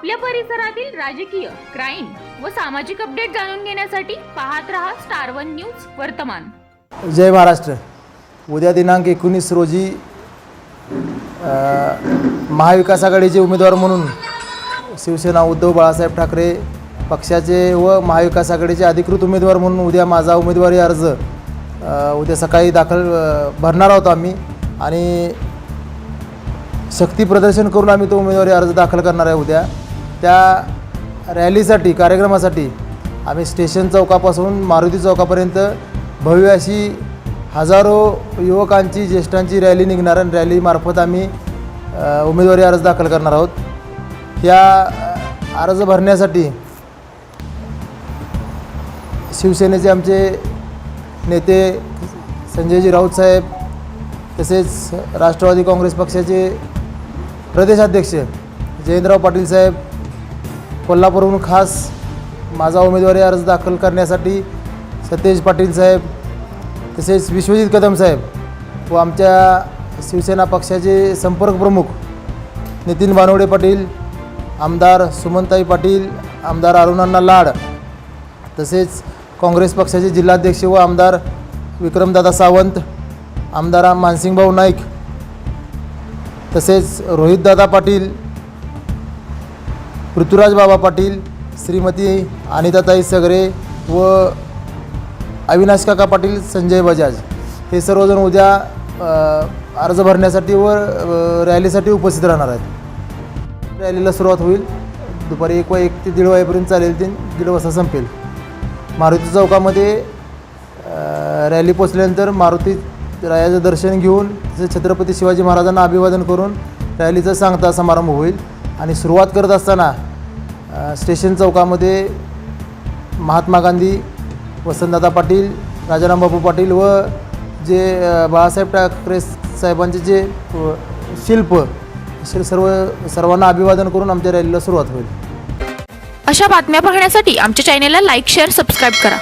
आपल्या परिसरातील राजकीय क्राईम व सामाजिक अपडेट जाणून घेण्यासाठी पाहत रहा स्टार वन न्यूज वर्तमान. जय महाराष्ट्र. उद्या दिनांक एकोणीस रोजी अ, महाविकास आघाडीचे उमेदवार म्हणून शिवसेना उद्धव बाळासाहेब ठाकरे पक्षाचे व महाविकास आघाडीचे अधिकृत उमेदवार म्हणून उद्या माझा उमेदवारी अर्ज अ, उद्या सकाळी दाखल अ, भरणार आहोत आम्ही आणि शक्ती प्रदर्शन करून आम्ही तो उमेदवारी अर्ज दाखल करणार आहे उद्या. त्या रॅलीसाठी कार्यक्रमासाठी आम्ही स्टेशन चौकापासून मारुती चौकापर्यंत भव्य अशी हजारो युवकांची ज्येष्ठांची रॅली निघणार आणि रॅलीमार्फत आम्ही उमेदवारी अर्ज दाखल करणार आहोत. या अर्ज भरण्यासाठी शिवसेनेचे आमचे नेते संजयजी राऊत साहेब तसेच राष्ट्रवादी काँग्रेस पक्षाचे प्रदेशाध्यक्ष जयंतराव पाटील साहेब कोल्हापूरहून खास माझा उमेदवारी अर्ज दाखल करण्यासाठी सतेज पाटील साहेब तसेच विश्वजित कदम साहेब व आमच्या शिवसेना पक्षाचे संपर्क प्रमुख नितीन बानवडे पाटील आमदार सुमनताई पाटील आमदार अरुणांना लाड तसेच काँग्रेस पक्षाचे जिल्हाध्यक्ष व आमदार विक्रमदादा सावंत आमदार मानसिंगभाऊ नाईक तसेच रोहितदादा पाटील पृथ्वीराज बाबा पाटील श्रीमती अनिताताई सगरे व अविनाश काका पाटील संजय बजाज. हे सर्वजण उद्या अर्ज भरण्यासाठी व रॅलीसाठी उपस्थित राहणार आहेत. रॅलीला सुरुवात होईल. दुपारी एक वा एक ते दीड वाजेपर्यंत चालेल ते. दीड वाजता संपेल. मारुती चौकामध्ये रॅली पोचल्यानंतर मारुती रायाचं दर्शन घेऊन तसेच छत्रपती शिवाजी महाराजांना अभिवादन करून रॅलीचा सांगता समारंभ होईल. आणि सुरुवात करत असताना स्टेशन चौकामध्ये महात्मा गांधी वसंतदादा पाटील राजाराम बापू पाटील व जे बाळासाहेब ठाकरे साहेबांचे जे शिल्प सर्व सर्वांना अभिवादन करून आमच्या रॅलीला सुरुवात होईल. अशा बातम्या पाहण्यासाठी आमच्या चॅनेलला लाईक शेअर सबस्क्राईब करा.